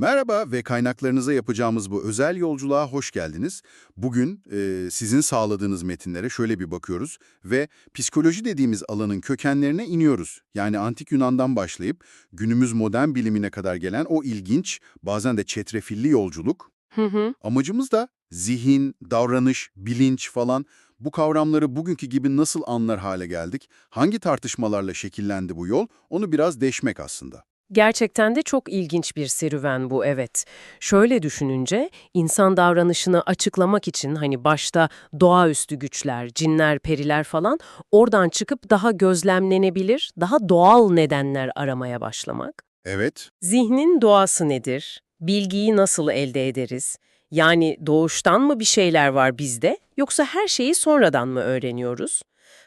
Merhaba ve kaynaklarınıza yapacağımız bu özel yolculuğa hoş geldiniz. Bugün e, sizin sağladığınız metinlere şöyle bir bakıyoruz ve psikoloji dediğimiz alanın kökenlerine iniyoruz. Yani antik Yunan'dan başlayıp günümüz modern bilimine kadar gelen o ilginç, bazen de çetrefilli yolculuk. Hı hı. Amacımız da zihin, davranış, bilinç falan bu kavramları bugünkü gibi nasıl anlar hale geldik, hangi tartışmalarla şekillendi bu yol, onu biraz deşmek aslında. Gerçekten de çok ilginç bir serüven bu evet. Şöyle düşününce insan davranışını açıklamak için hani başta doğaüstü güçler, cinler, periler falan oradan çıkıp daha gözlemlenebilir, daha doğal nedenler aramaya başlamak. Evet, Zihnin doğası nedir? Bilgiyi nasıl elde ederiz? Yani doğuştan mı bir şeyler var bizde yoksa her şeyi sonradan mı öğreniyoruz?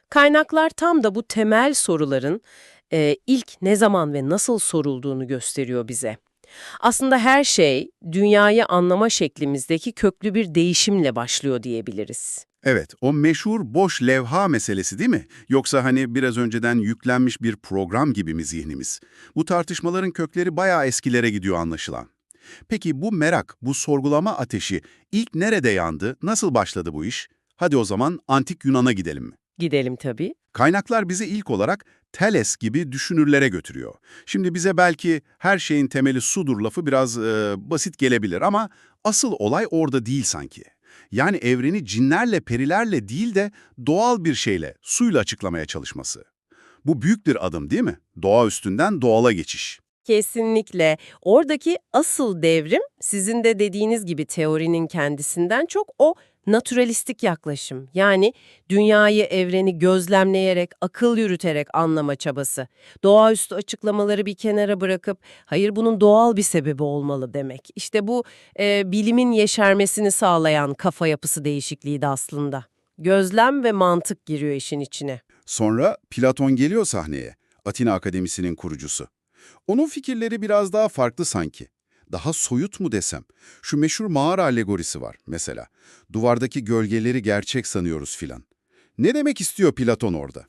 Kaynaklar tam da bu temel soruların e, ilk ne zaman ve nasıl sorulduğunu gösteriyor bize. Aslında her şey dünyayı anlama şeklimizdeki köklü bir değişimle başlıyor diyebiliriz. Evet, o meşhur boş levha meselesi değil mi? Yoksa hani biraz önceden yüklenmiş bir program gibi mi zihnimiz? Bu tartışmaların kökleri bayağı eskilere gidiyor anlaşılan. Peki bu merak, bu sorgulama ateşi ilk nerede yandı, nasıl başladı bu iş? Hadi o zaman antik Yunan'a gidelim mi? Gidelim tabii. Kaynaklar bizi ilk olarak Thales gibi düşünürlere götürüyor. Şimdi bize belki her şeyin temeli sudur lafı biraz e, basit gelebilir ama asıl olay orada değil sanki. Yani evreni cinlerle, perilerle değil de doğal bir şeyle, suyla açıklamaya çalışması. Bu büyük bir adım değil mi? Doğa üstünden doğala geçiş. Kesinlikle. Oradaki asıl devrim sizin de dediğiniz gibi teorinin kendisinden çok o naturalistik yaklaşım. Yani dünyayı, evreni gözlemleyerek, akıl yürüterek anlama çabası. Doğaüstü açıklamaları bir kenara bırakıp hayır bunun doğal bir sebebi olmalı demek. İşte bu e, bilimin yeşermesini sağlayan kafa yapısı değişikliği de aslında. Gözlem ve mantık giriyor işin içine. Sonra Platon geliyor sahneye, Atina Akademisi'nin kurucusu. Onun fikirleri biraz daha farklı sanki. Daha soyut mu desem? Şu meşhur mağara alegorisi var mesela. Duvardaki gölgeleri gerçek sanıyoruz filan. Ne demek istiyor Platon orada?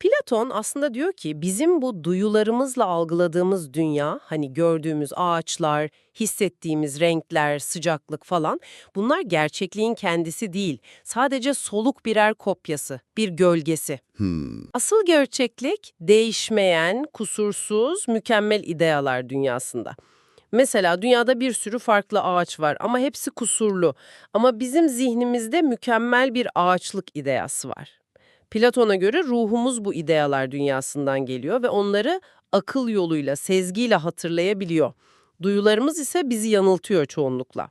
Platon aslında diyor ki bizim bu duyularımızla algıladığımız dünya, hani gördüğümüz ağaçlar, hissettiğimiz renkler, sıcaklık falan bunlar gerçekliğin kendisi değil. Sadece soluk birer kopyası, bir gölgesi. Hmm, Asıl gerçeklik değişmeyen, kusursuz, mükemmel idealar dünyasında. Mesela dünyada bir sürü farklı ağaç var ama hepsi kusurlu. Ama bizim zihnimizde mükemmel bir ağaçlık ideası var. Platon'a göre ruhumuz bu idealar dünyasından geliyor ve onları akıl yoluyla, sezgiyle hatırlayabiliyor. Duyularımız ise bizi yanıltıyor çoğunlukla.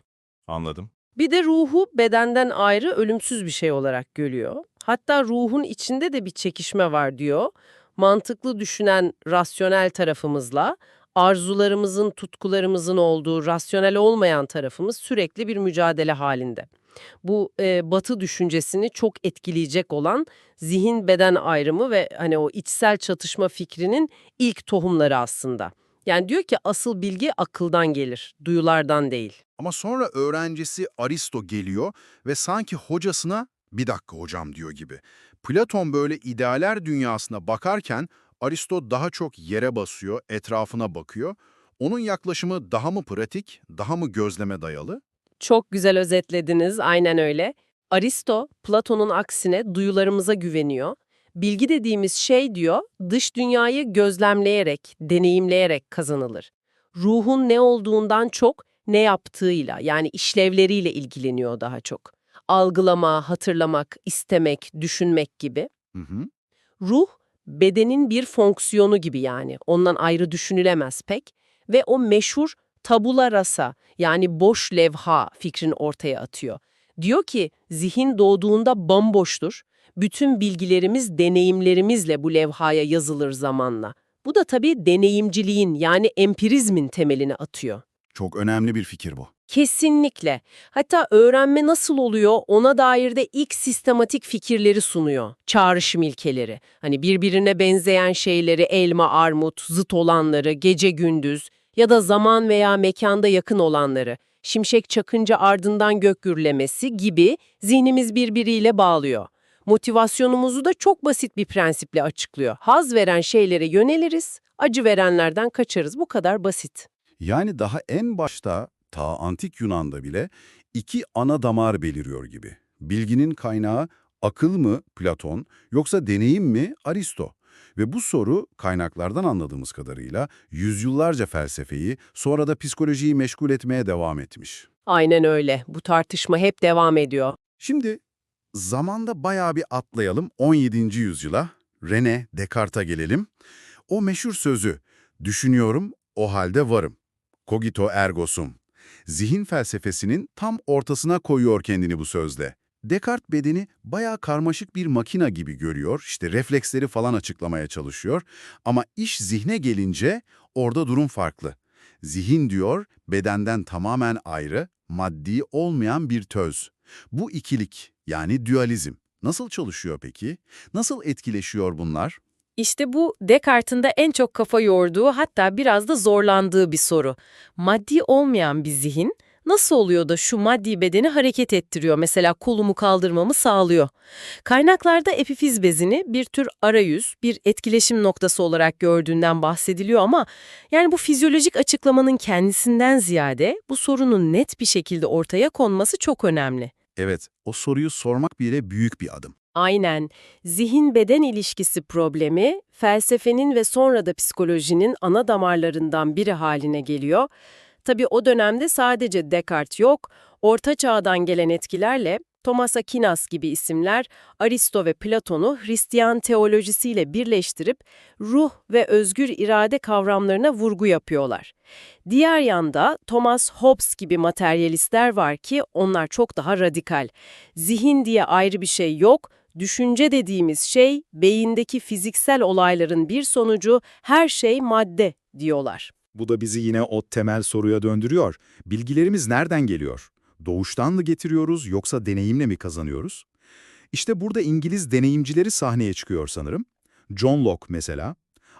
Anladım. Bir de ruhu bedenden ayrı ölümsüz bir şey olarak görüyor. Hatta ruhun içinde de bir çekişme var diyor. Mantıklı düşünen rasyonel tarafımızla arzularımızın, tutkularımızın olduğu rasyonel olmayan tarafımız sürekli bir mücadele halinde. Bu e, batı düşüncesini çok etkileyecek olan zihin beden ayrımı ve hani o içsel çatışma fikrinin ilk tohumları aslında. Yani diyor ki asıl bilgi akıldan gelir, duyulardan değil. Ama sonra öğrencisi Aristo geliyor ve sanki hocasına bir dakika hocam diyor gibi. Platon böyle idealer dünyasına bakarken Aristo daha çok yere basıyor, etrafına bakıyor. Onun yaklaşımı daha mı pratik, daha mı gözleme dayalı? Çok güzel özetlediniz, aynen öyle. Aristo, Platon'un aksine duyularımıza güveniyor. Bilgi dediğimiz şey diyor, dış dünyayı gözlemleyerek, deneyimleyerek kazanılır. Ruhun ne olduğundan çok ne yaptığıyla, yani işlevleriyle ilgileniyor daha çok. Algılama, hatırlamak, istemek, düşünmek gibi. Hı hı. Ruh, bedenin bir fonksiyonu gibi yani. Ondan ayrı düşünülemez pek. Ve o meşhur tabula rasa yani boş levha fikrini ortaya atıyor. Diyor ki zihin doğduğunda bomboştur. Bütün bilgilerimiz deneyimlerimizle bu levhaya yazılır zamanla. Bu da tabii deneyimciliğin yani empirizmin temelini atıyor. Çok önemli bir fikir bu. Kesinlikle. Hatta öğrenme nasıl oluyor ona dair de ilk sistematik fikirleri sunuyor. Çağrışım ilkeleri. Hani birbirine benzeyen şeyleri elma, armut, zıt olanları, gece gündüz ya da zaman veya mekanda yakın olanları, şimşek çakınca ardından gök gürlemesi gibi zihnimiz birbiriyle bağlıyor. Motivasyonumuzu da çok basit bir prensiple açıklıyor. Haz veren şeylere yöneliriz, acı verenlerden kaçarız. Bu kadar basit. Yani daha en başta ta antik Yunan'da bile iki ana damar beliriyor gibi. Bilginin kaynağı akıl mı Platon yoksa deneyim mi Aristo? Ve bu soru kaynaklardan anladığımız kadarıyla yüzyıllarca felsefeyi sonra da psikolojiyi meşgul etmeye devam etmiş. Aynen öyle. Bu tartışma hep devam ediyor. Şimdi zamanda bayağı bir atlayalım 17. yüzyıla. René Descartes'a gelelim. O meşhur sözü, düşünüyorum o halde varım. Cogito ergo sum. Zihin felsefesinin tam ortasına koyuyor kendini bu sözde. Descartes bedeni bayağı karmaşık bir makina gibi görüyor, işte refleksleri falan açıklamaya çalışıyor. Ama iş zihne gelince orada durum farklı. Zihin diyor, bedenden tamamen ayrı, maddi olmayan bir töz. Bu ikilik, yani dualizm, nasıl çalışıyor peki? Nasıl etkileşiyor bunlar? İşte bu Descartes'in de en çok kafa yorduğu hatta biraz da zorlandığı bir soru. Maddi olmayan bir zihin nasıl oluyor da şu maddi bedeni hareket ettiriyor mesela kolumu kaldırmamı sağlıyor? Kaynaklarda epifiz bezini bir tür arayüz, bir etkileşim noktası olarak gördüğünden bahsediliyor ama yani bu fizyolojik açıklamanın kendisinden ziyade bu sorunun net bir şekilde ortaya konması çok önemli. Evet, o soruyu sormak bile büyük bir adım. Aynen. Zihin-beden ilişkisi problemi, felsefenin ve sonra da psikolojinin ana damarlarından biri haline geliyor. Tabii o dönemde sadece Descartes yok, Orta Çağ'dan gelen etkilerle Thomas Aquinas gibi isimler Aristo ve Platon'u Hristiyan teolojisiyle birleştirip ruh ve özgür irade kavramlarına vurgu yapıyorlar. Diğer yanda Thomas Hobbes gibi materyalistler var ki onlar çok daha radikal. Zihin diye ayrı bir şey yok, düşünce dediğimiz şey beyindeki fiziksel olayların bir sonucu, her şey madde diyorlar. Bu da bizi yine o temel soruya döndürüyor. Bilgilerimiz nereden geliyor? Doğuştan mı getiriyoruz yoksa deneyimle mi kazanıyoruz? İşte burada İngiliz deneyimcileri sahneye çıkıyor sanırım. John Locke mesela.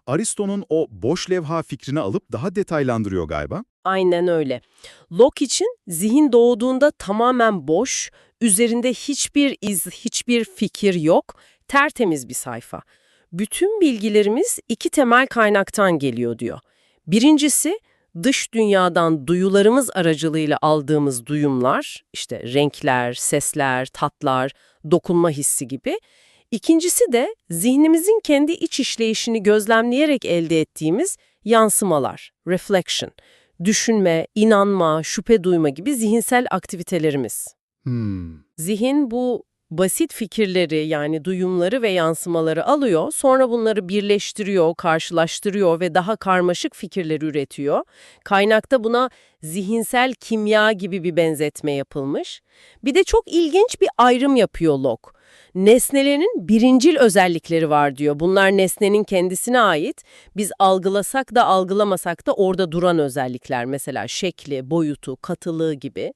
Aristo'nun o boş levha fikrini alıp daha detaylandırıyor galiba. Aynen öyle. Locke için zihin doğduğunda tamamen boş, üzerinde hiçbir iz, hiçbir fikir yok, tertemiz bir sayfa. Bütün bilgilerimiz iki temel kaynaktan geliyor diyor. Birincisi, dış dünyadan duyularımız aracılığıyla aldığımız duyumlar, işte renkler, sesler, tatlar, dokunma hissi gibi. İkincisi de zihnimizin kendi iç işleyişini gözlemleyerek elde ettiğimiz yansımalar, reflection, düşünme, inanma, şüphe duyma gibi zihinsel aktivitelerimiz. Hmm. Zihin bu basit fikirleri yani duyumları ve yansımaları alıyor, sonra bunları birleştiriyor, karşılaştırıyor ve daha karmaşık fikirler üretiyor. Kaynakta buna zihinsel kimya gibi bir benzetme yapılmış. Bir de çok ilginç bir ayrım yapıyor Locke. Nesnelerin birincil özellikleri var diyor. Bunlar nesnenin kendisine ait. Biz algılasak da algılamasak da orada duran özellikler. Mesela şekli, boyutu, katılığı gibi.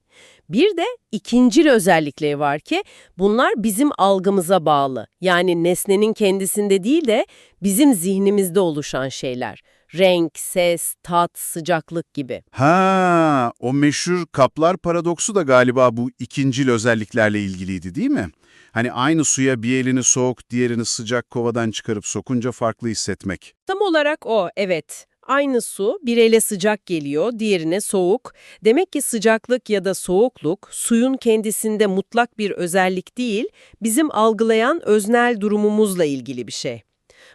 Bir de ikincil özellikleri var ki bunlar bizim algımıza bağlı. Yani nesnenin kendisinde değil de bizim zihnimizde oluşan şeyler. Renk, ses, tat, sıcaklık gibi. Ha, o meşhur kaplar paradoksu da galiba bu ikincil özelliklerle ilgiliydi değil mi? Hani aynı suya bir elini soğuk, diğerini sıcak kovadan çıkarıp sokunca farklı hissetmek. Tam olarak o, evet. Aynı su bir ele sıcak geliyor, diğerine soğuk. Demek ki sıcaklık ya da soğukluk suyun kendisinde mutlak bir özellik değil, bizim algılayan öznel durumumuzla ilgili bir şey.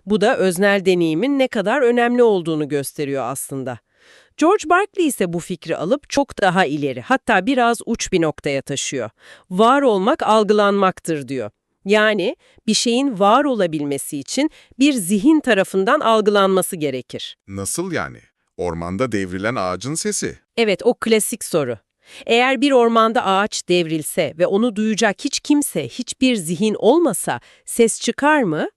Bu da öznel deneyimin ne kadar önemli olduğunu gösteriyor aslında. George Berkeley ise bu fikri alıp çok daha ileri, hatta biraz uç bir noktaya taşıyor. Var olmak algılanmaktır diyor. Yani bir şeyin var olabilmesi için bir zihin tarafından algılanması gerekir. Nasıl yani? Ormanda devrilen ağacın sesi. Evet, o klasik soru. Eğer bir ormanda ağaç devrilse ve onu duyacak hiç kimse, hiçbir zihin olmasa ses çıkar mı?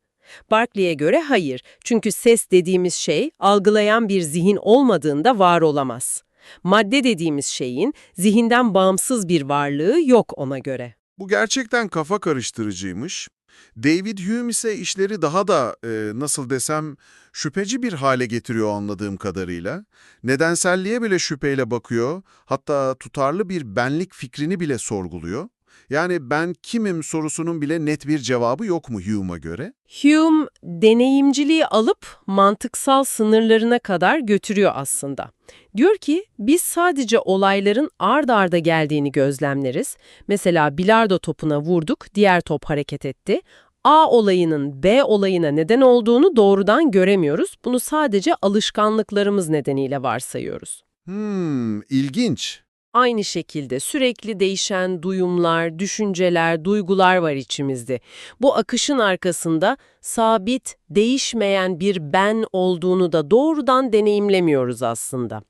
Berkeley'e göre hayır. Çünkü ses dediğimiz şey algılayan bir zihin olmadığında var olamaz. Madde dediğimiz şeyin zihinden bağımsız bir varlığı yok ona göre. Bu gerçekten kafa karıştırıcıymış. David Hume ise işleri daha da e, nasıl desem şüpheci bir hale getiriyor anladığım kadarıyla. Nedenselliğe bile şüpheyle bakıyor, hatta tutarlı bir benlik fikrini bile sorguluyor. Yani ben kimim sorusunun bile net bir cevabı yok mu Hume'a göre? Hume deneyimciliği alıp mantıksal sınırlarına kadar götürüyor aslında. Diyor ki biz sadece olayların ard arda geldiğini gözlemleriz. Mesela bilardo topuna vurduk, diğer top hareket etti. A olayının B olayına neden olduğunu doğrudan göremiyoruz. Bunu sadece alışkanlıklarımız nedeniyle varsayıyoruz. Hmm, ilginç. Aynı şekilde sürekli değişen duyumlar, düşünceler, duygular var içimizde. Bu akışın arkasında sabit, değişmeyen bir ben olduğunu da doğrudan deneyimlemiyoruz aslında.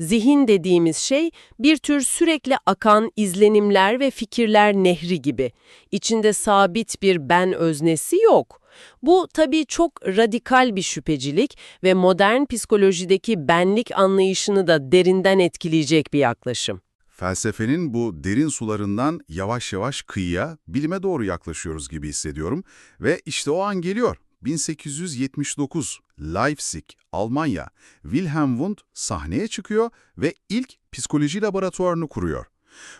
Zihin dediğimiz şey bir tür sürekli akan izlenimler ve fikirler nehri gibi. İçinde sabit bir ben öznesi yok. Bu tabii çok radikal bir şüphecilik ve modern psikolojideki benlik anlayışını da derinden etkileyecek bir yaklaşım. Felsefenin bu derin sularından yavaş yavaş kıyıya, bilime doğru yaklaşıyoruz gibi hissediyorum. Ve işte o an geliyor. 1879, Leipzig, Almanya. Wilhelm Wundt sahneye çıkıyor ve ilk psikoloji laboratuvarını kuruyor.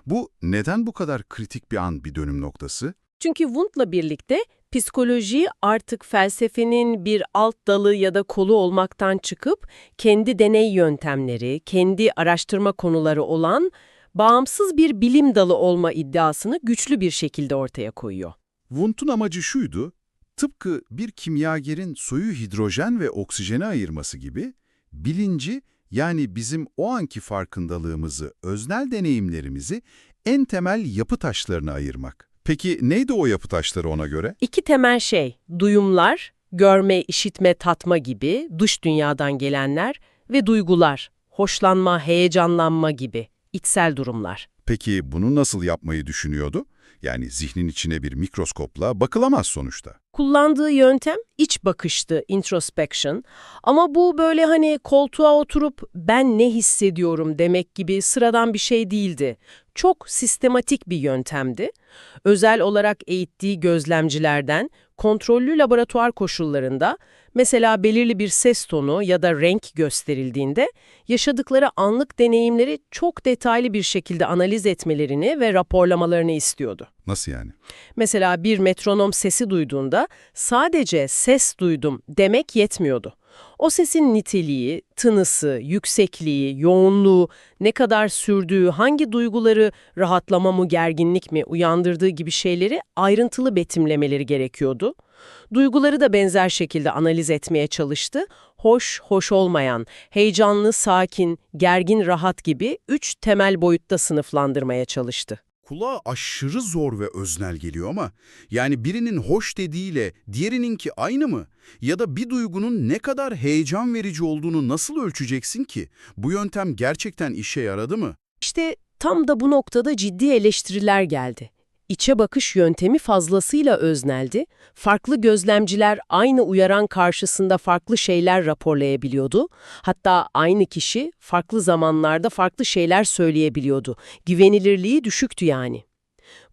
Bu neden bu kadar kritik bir an, bir dönüm noktası? Çünkü Wundt'la birlikte psikoloji artık felsefenin bir alt dalı ya da kolu olmaktan çıkıp kendi deney yöntemleri, kendi araştırma konuları olan bağımsız bir bilim dalı olma iddiasını güçlü bir şekilde ortaya koyuyor. Wundt'un amacı şuydu, tıpkı bir kimyagerin suyu hidrojen ve oksijene ayırması gibi, bilinci yani bizim o anki farkındalığımızı, öznel deneyimlerimizi en temel yapı taşlarına ayırmak. Peki neydi o yapı taşları ona göre? İki temel şey, duyumlar, görme, işitme, tatma gibi dış dünyadan gelenler ve duygular, hoşlanma, heyecanlanma gibi içsel durumlar. Peki bunu nasıl yapmayı düşünüyordu? Yani zihnin içine bir mikroskopla bakılamaz sonuçta. Kullandığı yöntem iç bakıştı, introspection. Ama bu böyle hani koltuğa oturup ben ne hissediyorum demek gibi sıradan bir şey değildi. Çok sistematik bir yöntemdi. Özel olarak eğittiği gözlemcilerden kontrollü laboratuvar koşullarında mesela belirli bir ses tonu ya da renk gösterildiğinde yaşadıkları anlık deneyimleri çok detaylı bir şekilde analiz etmelerini ve raporlamalarını istiyordu. Nasıl yani? Mesela bir metronom sesi duyduğunda sadece ses duydum demek yetmiyordu. O sesin niteliği, tınısı, yüksekliği, yoğunluğu, ne kadar sürdüğü, hangi duyguları rahatlama mı, gerginlik mi uyandırdığı gibi şeyleri ayrıntılı betimlemeleri gerekiyordu. Duyguları da benzer şekilde analiz etmeye çalıştı. Hoş, hoş olmayan, heyecanlı, sakin, gergin, rahat gibi üç temel boyutta sınıflandırmaya çalıştı. Kulağa aşırı zor ve öznel geliyor ama yani birinin hoş dediğiyle diğerininki aynı mı? Ya da bir duygunun ne kadar heyecan verici olduğunu nasıl ölçeceksin ki? Bu yöntem gerçekten işe yaradı mı? İşte tam da bu noktada ciddi eleştiriler geldi. İçe bakış yöntemi fazlasıyla özneldi. Farklı gözlemciler aynı uyaran karşısında farklı şeyler raporlayabiliyordu. Hatta aynı kişi farklı zamanlarda farklı şeyler söyleyebiliyordu. Güvenilirliği düşüktü yani.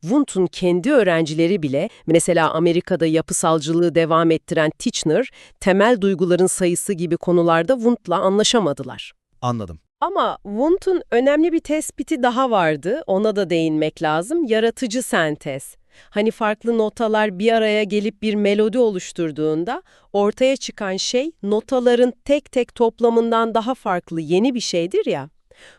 Wundt'un kendi öğrencileri bile, mesela Amerika'da yapısalcılığı devam ettiren Titchener, temel duyguların sayısı gibi konularda Wundt'la anlaşamadılar. Anladım. Ama Wundt'un önemli bir tespiti daha vardı, ona da değinmek lazım, yaratıcı sentez. Hani farklı notalar bir araya gelip bir melodi oluşturduğunda ortaya çıkan şey notaların tek tek toplamından daha farklı yeni bir şeydir ya.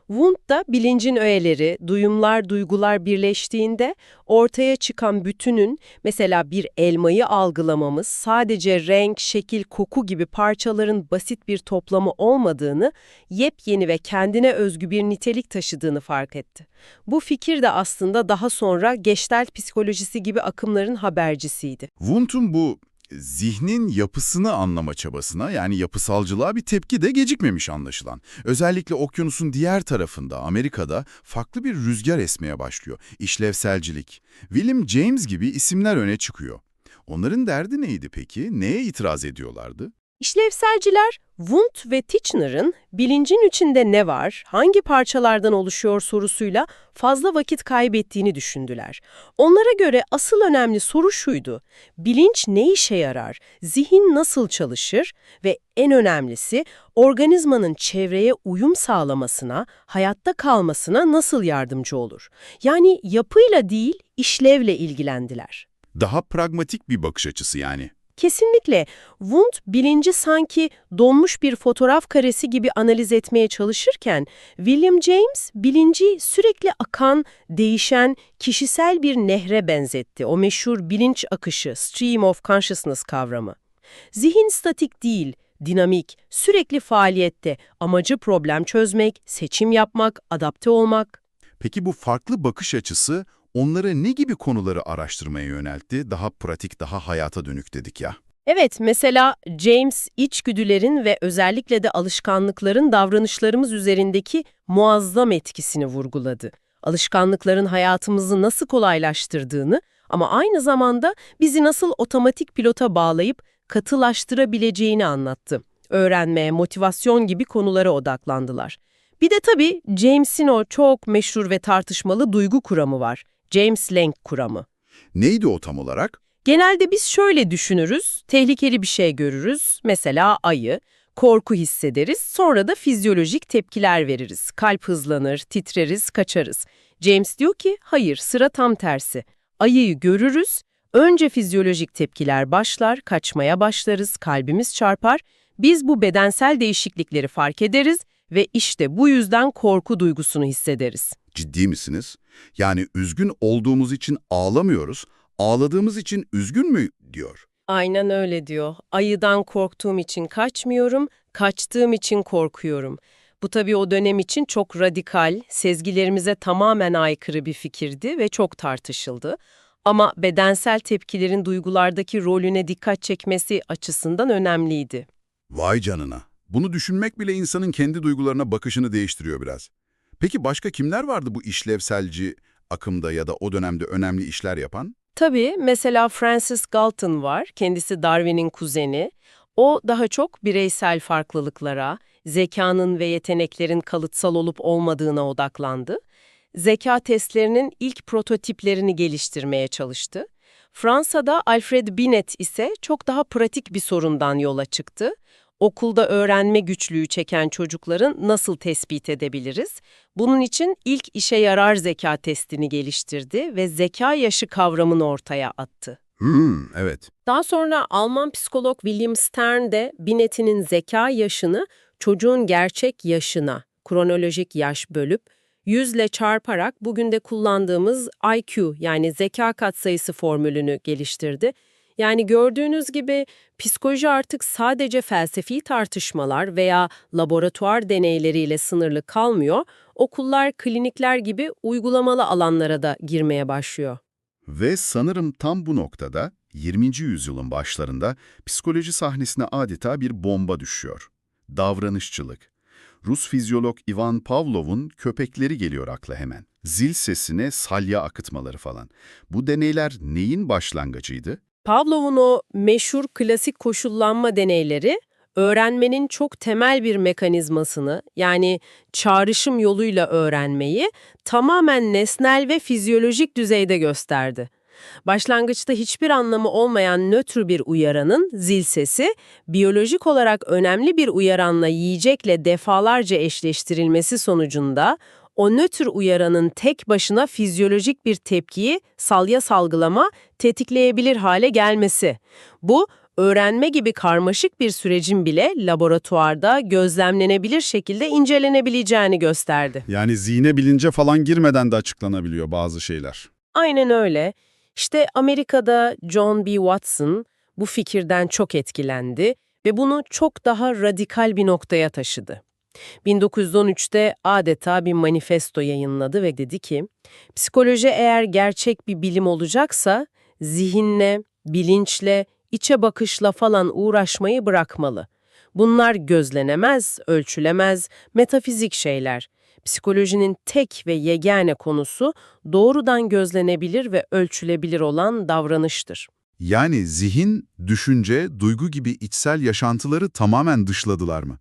Wundt da bilincin öğeleri, duyumlar, duygular birleştiğinde ortaya çıkan bütünün mesela bir elmayı algılamamız sadece renk, şekil, koku gibi parçaların basit bir toplamı olmadığını, yepyeni ve kendine özgü bir nitelik taşıdığını fark etti. Bu fikir de aslında daha sonra Gestalt psikolojisi gibi akımların habercisiydi. Wundt'un bu zihnin yapısını anlama çabasına yani yapısalcılığa bir tepki de gecikmemiş anlaşılan. Özellikle okyanusun diğer tarafında Amerika'da farklı bir rüzgar esmeye başlıyor. İşlevselcilik. William James gibi isimler öne çıkıyor. Onların derdi neydi peki? Neye itiraz ediyorlardı? İşlevselciler, Wundt ve Titchener'ın bilincin içinde ne var, hangi parçalardan oluşuyor sorusuyla fazla vakit kaybettiğini düşündüler. Onlara göre asıl önemli soru şuydu, bilinç ne işe yarar, zihin nasıl çalışır ve en önemlisi organizmanın çevreye uyum sağlamasına, hayatta kalmasına nasıl yardımcı olur? Yani yapıyla değil, işlevle ilgilendiler. Daha pragmatik bir bakış açısı yani. Kesinlikle. Wundt bilinci sanki donmuş bir fotoğraf karesi gibi analiz etmeye çalışırken, William James bilinci sürekli akan, değişen, kişisel bir nehre benzetti. O meşhur bilinç akışı, stream of consciousness kavramı. Zihin statik değil, dinamik, sürekli faaliyette, amacı problem çözmek, seçim yapmak, adapte olmak. Peki bu farklı bakış açısı onları ne gibi konuları araştırmaya yöneltti? Daha pratik, daha hayata dönük dedik ya. Evet, mesela James içgüdülerin ve özellikle de alışkanlıkların davranışlarımız üzerindeki muazzam etkisini vurguladı. Alışkanlıkların hayatımızı nasıl kolaylaştırdığını ama aynı zamanda bizi nasıl otomatik pilota bağlayıp katılaştırabileceğini anlattı. Öğrenme, motivasyon gibi konulara odaklandılar. Bir de tabii James'in o çok meşhur ve tartışmalı duygu kuramı var. James Lange kuramı. Neydi o tam olarak? Genelde biz şöyle düşünürüz, tehlikeli bir şey görürüz, mesela ayı, korku hissederiz, sonra da fizyolojik tepkiler veririz. Kalp hızlanır, titreriz, kaçarız. James diyor ki, hayır, sıra tam tersi. Ayıyı görürüz, önce fizyolojik tepkiler başlar, kaçmaya başlarız, kalbimiz çarpar. Biz bu bedensel değişiklikleri fark ederiz ve işte bu yüzden korku duygusunu hissederiz. Ciddi misiniz? Yani üzgün olduğumuz için ağlamıyoruz, ağladığımız için üzgün mü diyor. Aynen öyle diyor. Ayıdan korktuğum için kaçmıyorum, kaçtığım için korkuyorum. Bu tabii o dönem için çok radikal, sezgilerimize tamamen aykırı bir fikirdi ve çok tartışıldı. Ama bedensel tepkilerin duygulardaki rolüne dikkat çekmesi açısından önemliydi. Vay canına. Bunu düşünmek bile insanın kendi duygularına bakışını değiştiriyor biraz. Peki başka kimler vardı bu işlevselci akımda ya da o dönemde önemli işler yapan? Tabii mesela Francis Galton var, kendisi Darwin'in kuzeni. O daha çok bireysel farklılıklara, zekanın ve yeteneklerin kalıtsal olup olmadığına odaklandı. Zeka testlerinin ilk prototiplerini geliştirmeye çalıştı. Fransa'da Alfred Binet ise çok daha pratik bir sorundan yola çıktı. Okulda öğrenme güçlüğü çeken çocukların nasıl tespit edebiliriz? Bunun için ilk işe yarar zeka testini geliştirdi ve zeka yaşı kavramını ortaya attı. Hmm, evet. Daha sonra Alman psikolog William Stern de Binet'in zeka yaşını çocuğun gerçek yaşına, kronolojik yaş bölüp, yüzle çarparak bugün de kullandığımız IQ yani zeka katsayısı formülünü geliştirdi. Yani gördüğünüz gibi psikoloji artık sadece felsefi tartışmalar veya laboratuvar deneyleriyle sınırlı kalmıyor, okullar, klinikler gibi uygulamalı alanlara da girmeye başlıyor. Ve sanırım tam bu noktada 20. yüzyılın başlarında psikoloji sahnesine adeta bir bomba düşüyor. Davranışçılık. Rus fizyolog Ivan Pavlov'un köpekleri geliyor akla hemen. Zil sesine salya akıtmaları falan. Bu deneyler neyin başlangıcıydı? Pavlov'un o meşhur klasik koşullanma deneyleri, öğrenmenin çok temel bir mekanizmasını, yani çağrışım yoluyla öğrenmeyi tamamen nesnel ve fizyolojik düzeyde gösterdi. Başlangıçta hiçbir anlamı olmayan nötr bir uyaranın zil sesi, biyolojik olarak önemli bir uyaranla yiyecekle defalarca eşleştirilmesi sonucunda o nötr uyaranın tek başına fizyolojik bir tepkiyi salya salgılama tetikleyebilir hale gelmesi. Bu, öğrenme gibi karmaşık bir sürecin bile laboratuvarda gözlemlenebilir şekilde incelenebileceğini gösterdi. Yani zihne bilince falan girmeden de açıklanabiliyor bazı şeyler. Aynen öyle. İşte Amerika'da John B. Watson bu fikirden çok etkilendi ve bunu çok daha radikal bir noktaya taşıdı. 1913'te adeta bir manifesto yayınladı ve dedi ki, psikoloji eğer gerçek bir bilim olacaksa zihinle, bilinçle, içe bakışla falan uğraşmayı bırakmalı. Bunlar gözlenemez, ölçülemez, metafizik şeyler. Psikolojinin tek ve yegane konusu doğrudan gözlenebilir ve ölçülebilir olan davranıştır. Yani zihin, düşünce, duygu gibi içsel yaşantıları tamamen dışladılar mı?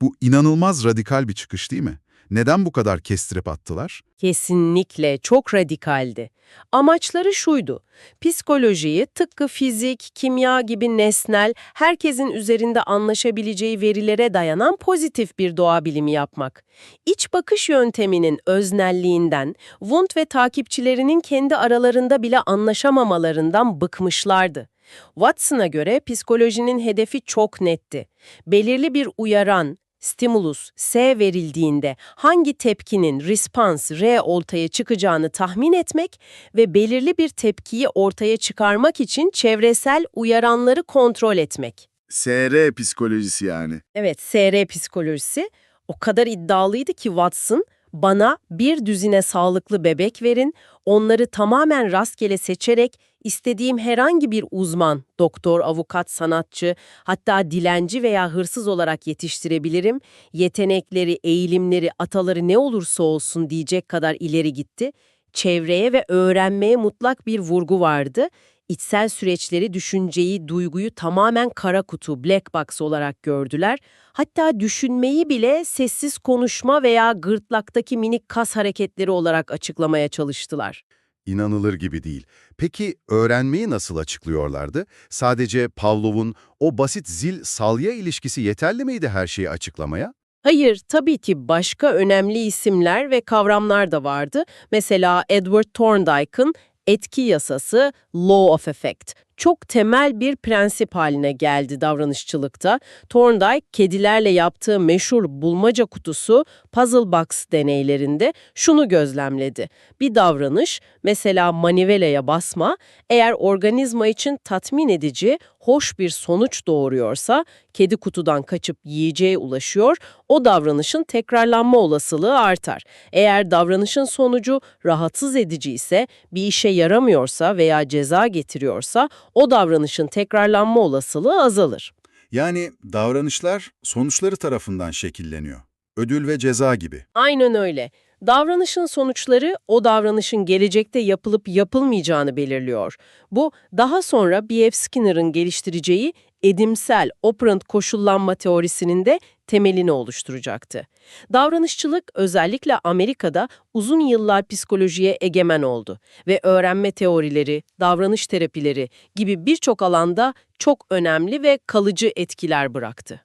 Bu inanılmaz radikal bir çıkış değil mi? Neden bu kadar kestirip attılar? Kesinlikle çok radikaldi. Amaçları şuydu. Psikolojiyi tıpkı fizik, kimya gibi nesnel, herkesin üzerinde anlaşabileceği verilere dayanan pozitif bir doğa bilimi yapmak. İç bakış yönteminin öznelliğinden, Wundt ve takipçilerinin kendi aralarında bile anlaşamamalarından bıkmışlardı. Watson'a göre psikolojinin hedefi çok netti. Belirli bir uyaran, stimulus S verildiğinde hangi tepkinin respons R ortaya çıkacağını tahmin etmek ve belirli bir tepkiyi ortaya çıkarmak için çevresel uyaranları kontrol etmek. SR psikolojisi yani. Evet, SR psikolojisi o kadar iddialıydı ki Watson, bana bir düzine sağlıklı bebek verin, onları tamamen rastgele seçerek istediğim herhangi bir uzman, doktor, avukat, sanatçı, hatta dilenci veya hırsız olarak yetiştirebilirim, yetenekleri, eğilimleri, ataları ne olursa olsun diyecek kadar ileri gitti. Çevreye ve öğrenmeye mutlak bir vurgu vardı. İçsel süreçleri, düşünceyi, duyguyu tamamen kara kutu, black box olarak gördüler. Hatta düşünmeyi bile sessiz konuşma veya gırtlaktaki minik kas hareketleri olarak açıklamaya çalıştılar. İnanılır gibi değil. Peki öğrenmeyi nasıl açıklıyorlardı? Sadece Pavlov'un o basit zil-salya ilişkisi yeterli miydi her şeyi açıklamaya? Hayır, tabii ki başka önemli isimler ve kavramlar da vardı. Mesela Edward Thorndike'ın etki yasası, law of effect, çok temel bir prensip haline geldi davranışçılıkta. Thorndike, kedilerle yaptığı meşhur bulmaca kutusu puzzle box deneylerinde şunu gözlemledi. Bir davranış, mesela manivelaya basma, eğer organizma için tatmin edici, hoş bir sonuç doğuruyorsa, kedi kutudan kaçıp yiyeceğe ulaşıyor, o davranışın tekrarlanma olasılığı artar. Eğer davranışın sonucu rahatsız edici ise, bir işe yaramıyorsa veya ceza getiriyorsa, o davranışın tekrarlanma olasılığı azalır. Yani davranışlar sonuçları tarafından şekilleniyor. Ödül ve ceza gibi. Aynen öyle. Davranışın sonuçları o davranışın gelecekte yapılıp yapılmayacağını belirliyor. Bu daha sonra B.F. Skinner'ın geliştireceği edimsel operant koşullanma teorisinin de temelini oluşturacaktı. Davranışçılık özellikle Amerika'da uzun yıllar psikolojiye egemen oldu ve öğrenme teorileri, davranış terapileri gibi birçok alanda çok önemli ve kalıcı etkiler bıraktı.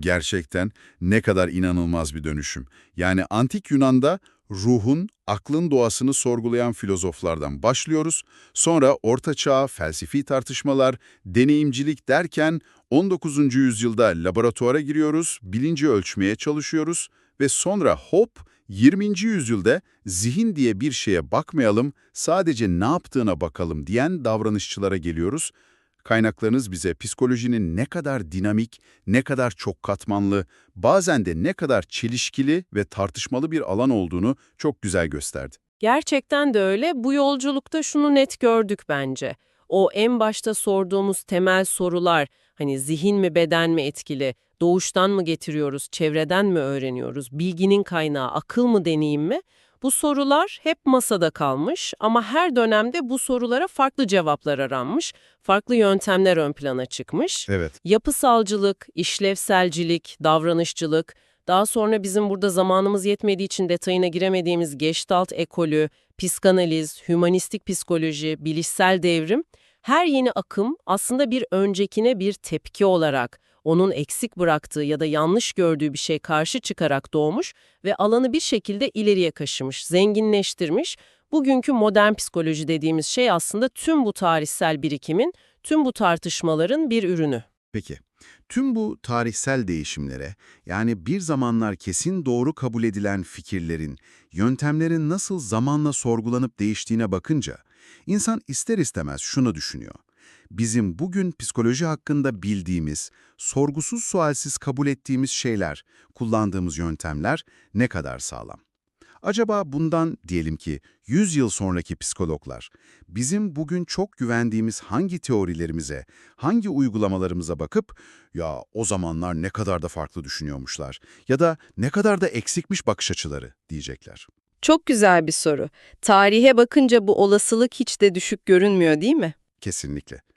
Gerçekten ne kadar inanılmaz bir dönüşüm. Yani antik Yunan'da ruhun, aklın doğasını sorgulayan filozoflardan başlıyoruz. Sonra Orta Çağ, felsefi tartışmalar, deneyimcilik derken 19. yüzyılda laboratuvara giriyoruz, bilinci ölçmeye çalışıyoruz ve sonra hop 20. yüzyılda zihin diye bir şeye bakmayalım, sadece ne yaptığına bakalım diyen davranışçılara geliyoruz. Kaynaklarınız bize psikolojinin ne kadar dinamik, ne kadar çok katmanlı, bazen de ne kadar çelişkili ve tartışmalı bir alan olduğunu çok güzel gösterdi. Gerçekten de öyle. Bu yolculukta şunu net gördük bence. O en başta sorduğumuz temel sorular, hani zihin mi beden mi etkili, doğuştan mı getiriyoruz, çevreden mi öğreniyoruz, bilginin kaynağı akıl mı deneyim mi? Bu sorular hep masada kalmış ama her dönemde bu sorulara farklı cevaplar aranmış, farklı yöntemler ön plana çıkmış. Evet. Yapısalcılık, işlevselcilik, davranışçılık, daha sonra bizim burada zamanımız yetmediği için detayına giremediğimiz Gestalt ekolü, psikanaliz, hümanistik psikoloji, bilişsel devrim, her yeni akım aslında bir öncekine bir tepki olarak, onun eksik bıraktığı ya da yanlış gördüğü bir şey karşı çıkarak doğmuş ve alanı bir şekilde ileriye kaşımış, zenginleştirmiş. Bugünkü modern psikoloji dediğimiz şey aslında tüm bu tarihsel birikimin, tüm bu tartışmaların bir ürünü. Peki, tüm bu tarihsel değişimlere, yani bir zamanlar kesin doğru kabul edilen fikirlerin, yöntemlerin nasıl zamanla sorgulanıp değiştiğine bakınca, insan ister istemez şunu düşünüyor. Bizim bugün psikoloji hakkında bildiğimiz, sorgusuz sualsiz kabul ettiğimiz şeyler, kullandığımız yöntemler ne kadar sağlam? Acaba bundan diyelim ki 100 yıl sonraki psikologlar bizim bugün çok güvendiğimiz hangi teorilerimize, hangi uygulamalarımıza bakıp ya o zamanlar ne kadar da farklı düşünüyormuşlar ya da ne kadar da eksikmiş bakış açıları diyecekler. Çok güzel bir soru. Tarihe bakınca bu olasılık hiç de düşük görünmüyor değil mi? Kesinlikle.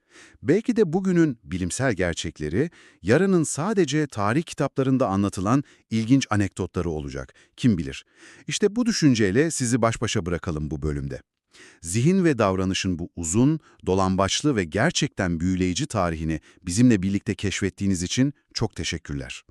Belki de bugünün bilimsel gerçekleri, yarının sadece tarih kitaplarında anlatılan ilginç anekdotları olacak. Kim bilir? İşte bu düşünceyle sizi baş başa bırakalım bu bölümde. Zihin ve davranışın bu uzun, dolambaçlı ve gerçekten büyüleyici tarihini bizimle birlikte keşfettiğiniz için çok teşekkürler.